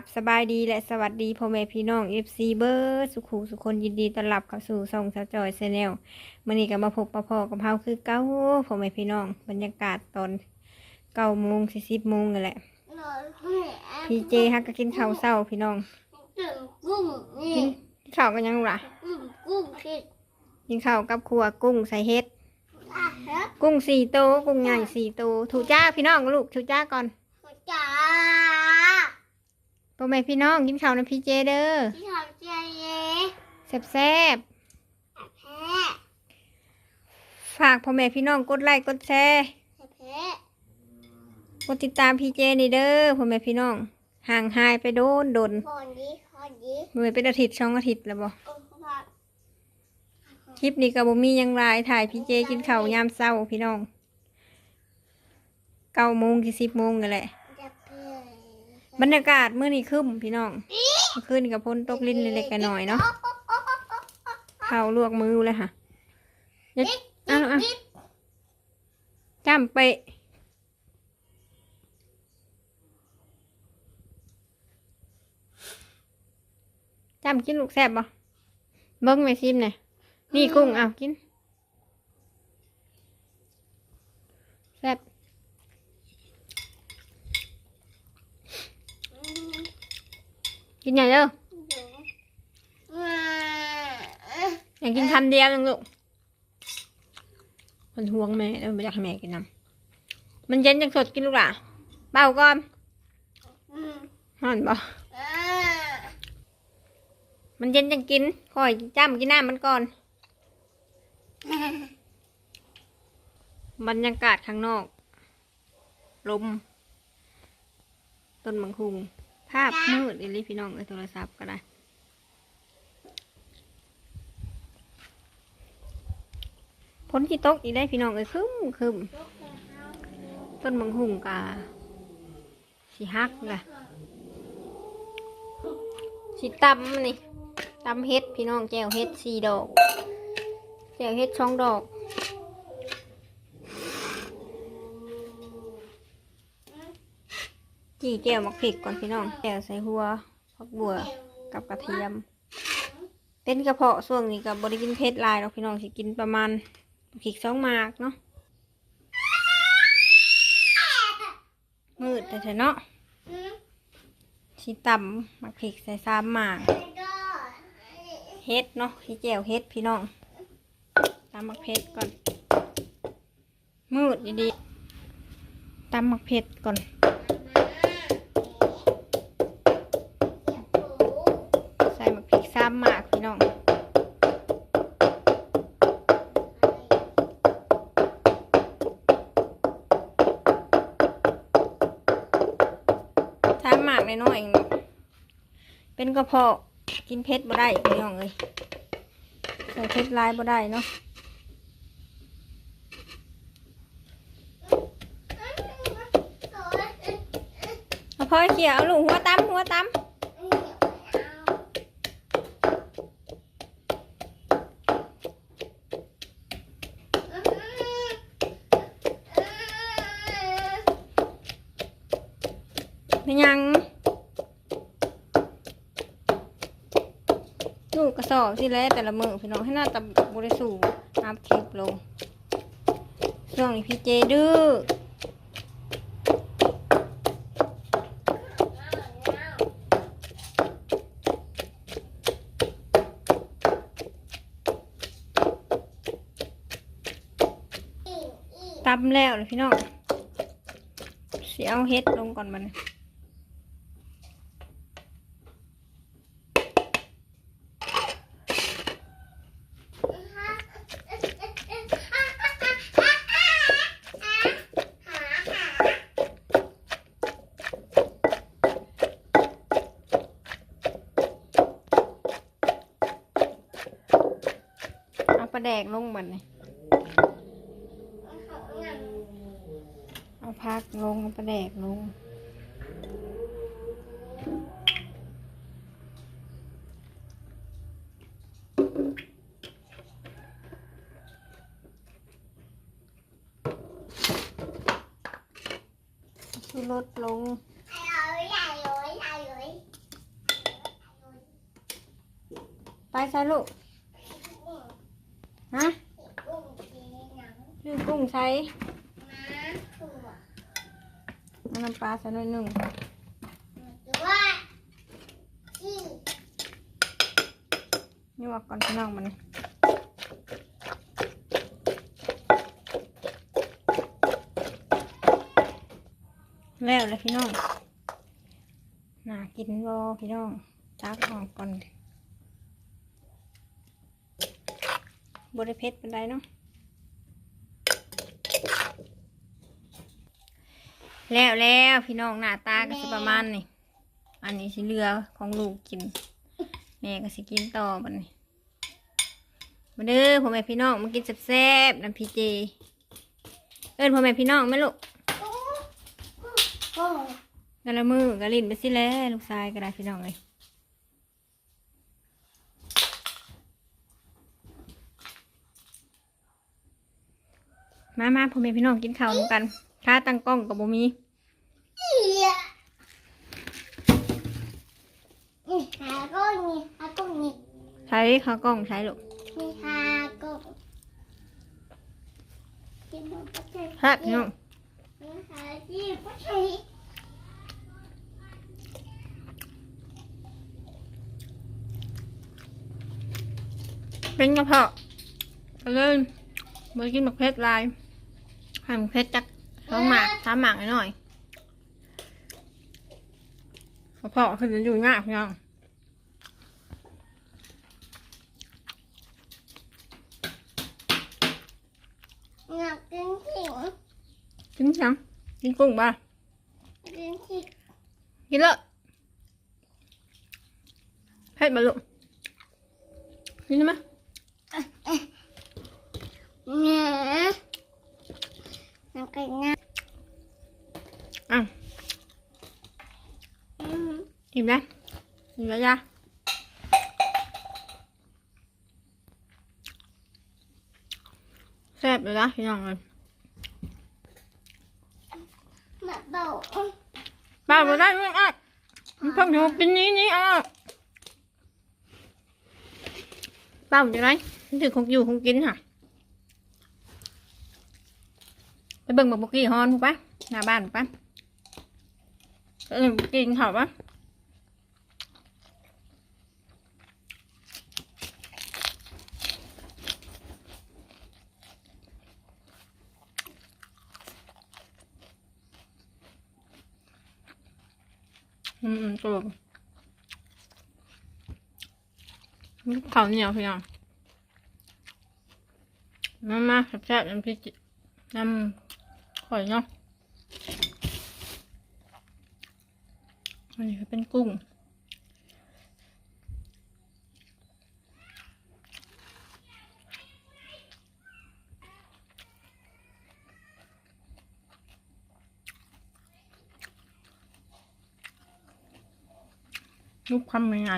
บสบายดีและสวัสดีพ่อแม่พี่น้อง FC เบอร์สุขุสุคนยินดีต้อนรับเข้าสู่ช่องสาวจอยแนลมื่อนี้ก็มาพบปะพอกับเฮาคือเก้าพ่อแม่พี่น้อง บรรยากาศตอนเก้าโมงสี่สิบโมงนั่นแหละพี่เจฮักก็กินข้าวเศร้าพี่น้องถึงกุ้งนี่กินข้าวกันยังล่ะกุ้งกุ้งที่กินข้าวกับครัวกุ้งใส่เฮ็ดอะฮะกุ้งสี่โตวกุ้งใหญ่สี่โตวถูกจ้าพี่น้องลูกถูกจ้าก่อนจ๋า พ่อแม่พี่น้องกินข้าวนะพี่เจเด้อที่ทำใจเย่แซ่บแซ่บแพ้ๆฝากพ่อแม่พี่น้องกดไลค์กดแชร์แพ้กดติดตามพี่เจนี่เด้อพ่อแม่พี่น้องห่างหายไปโดนโดนคนนี้คนนี้เมื่อเป็นอาทิตย์ช่องอาทิตย์แล้วบ่โอ้พ่อคลิปนี้ก็บ่มีหยังหลายถ่ายพี่เจกินข้าวยามเช้าพี่น้องเก้าโมงถึงสิบโมงกันแหละจะเพื่อน บรรยากาศเมื้อนี้ครึ้มพี่น้องเมื่อคืนกับพ้นตกลิ้นเล็กๆน้อยเนาะเข้าลวกมือเลยค่ะย่าเอะอะจำไปจำกินลูกแซบบ่เบิ้งแม่ซิมหน่อยนี่กุ้งเอากินแซบ กินใหญ่เด้ออยากกินคำเดียวนึงลูกมันห่วงแม่แล้วไม่อยากให้แม่กินน้ำมันเย็นจังสดกินลูกหล่ะเบาก่อนห่อนบ่มันเย็นจังกินคอยจ้ำกินน้ำมันก่อน บรรยากาศข้างนอก ลม ต้นมังคุง ภาพมืดอีหลิพี่น้องในโทรศัพท์ก็ได้พ้นที่ตกอีกได้พี่น้องเอ้ยคึมคึมต้นมังคุงกาสีฮักเลยสีตำนี่ตำเฮ็ดพี่น้องแจวเฮ็ดสี่ดอกแจวเฮ็ดช่องดอก จีแจวมักพริกก่อนพี่น้องแจวใส่หัวผักบัวกับกระเทียม เป็นกระเพาะส่วงนี้กับบริกินเผ็ดหลายหรอกพี่น้องสิกินประมาณพริกสองมากเนาะ มืดแต่เนาะสิตำมักพริกใส่สามหมากเฮ็ดเนาะที่แจวเฮ็ดพี่น้องตำมักเผ็ดก่อน มืดดีๆตำมักเผ็ดก่อน ใส่ มักพริกซ้ำหมากพี่น้องซ้ำหมากน้อยๆเองเป็นกระเพาะกินเผ็ดบ่ได้พี่น้องเอ้ยใส่เผ็ดหลายบ่ได้เนาะเอาพอเขียเอาลูกหัวตั้มหัวตั้มเป็ นยังลูกกระสอบที่แล้วแต่ละมือพี่น้องให้หน้าตาบริสุทธิ์อัพคลิปลงช่วงนี้พี่เจดื้อตำแล้วเลยพี่น้องเสียเอาเฮ็ดลงก่อนมัน แดงลงมัดนี่เอาพักลงเอาปลาแดกลง ชูรสลง ไปซะลูก ฮะกุ้งจีหนังชื่อกุ้งใช้ม้าถั่วน้ำปลาใส่หน่อยหนึ่งนี่ว่าก่อนพี่น้องมันแล้วเลยพี่น้องน่ากินบ่พี่น้องตักออกก่อน บริเพชรเป็นไรเนาะแล้วแล้วพี่น้องหน้าตาก็สิประมาณนี่อันนี้สิเรือของลูกกิน แม่ก็สิกินต่อบัดนี้มาเด้อพ่อแม่พี่น้องมากินแซ่บๆน้ำพีเจ เอิ้นพ่อแม่พี่น้องไหมลูกโอ้กันละมือกะลินไปสิแล้วลูกชายก็ได้พี่น้องเลย มามาพ่อแม่พี่น้องกินข้าวนำกันค่าตั้งกล้องกับบ่มีนี่หากุ้งนี่หากุ้งนี่ใช้ข้าวกล้องใช้ลูกมีหากุ้งกินหมดก็ใช่ครับพี่น้องมีหาจี้ก็ใช่เป็นกระเพาะก็เลยมากินหมักเพชรลาย ให้หมักเพชรจักสองหมากสามหมากหน่อยกระเพาะคือจะอยู่ง่ายพี่น้องอยากกินขิงกินยังกินกุ้งบ้ากินขิงกินเลยเผ็ดมาลูกกินได้ไหมเนื้อ น้ำกันนะอะอืมกินได้กินแล้วจ้าแซ่บเลยนะพี่น้องเลยมาเบาเปล่าไม่ได้ไม่อะมันเพิ่งถูกกินนี้นี้อะเปล่าอยู่ไหนมันถือคงอยู่คงกินค่ะ ไปเบิ่งบักบุกี้ฮอนถูกปะหน้าบ้านถูกปะเออกินเขาปะอืมๆตัวข้าวเหนียวพี่น้องมามาแซ่บๆน้ำพริกจิน้ำ ข่อยเนาะอันนี้เป็นกุ้ง ลูกคำยังไง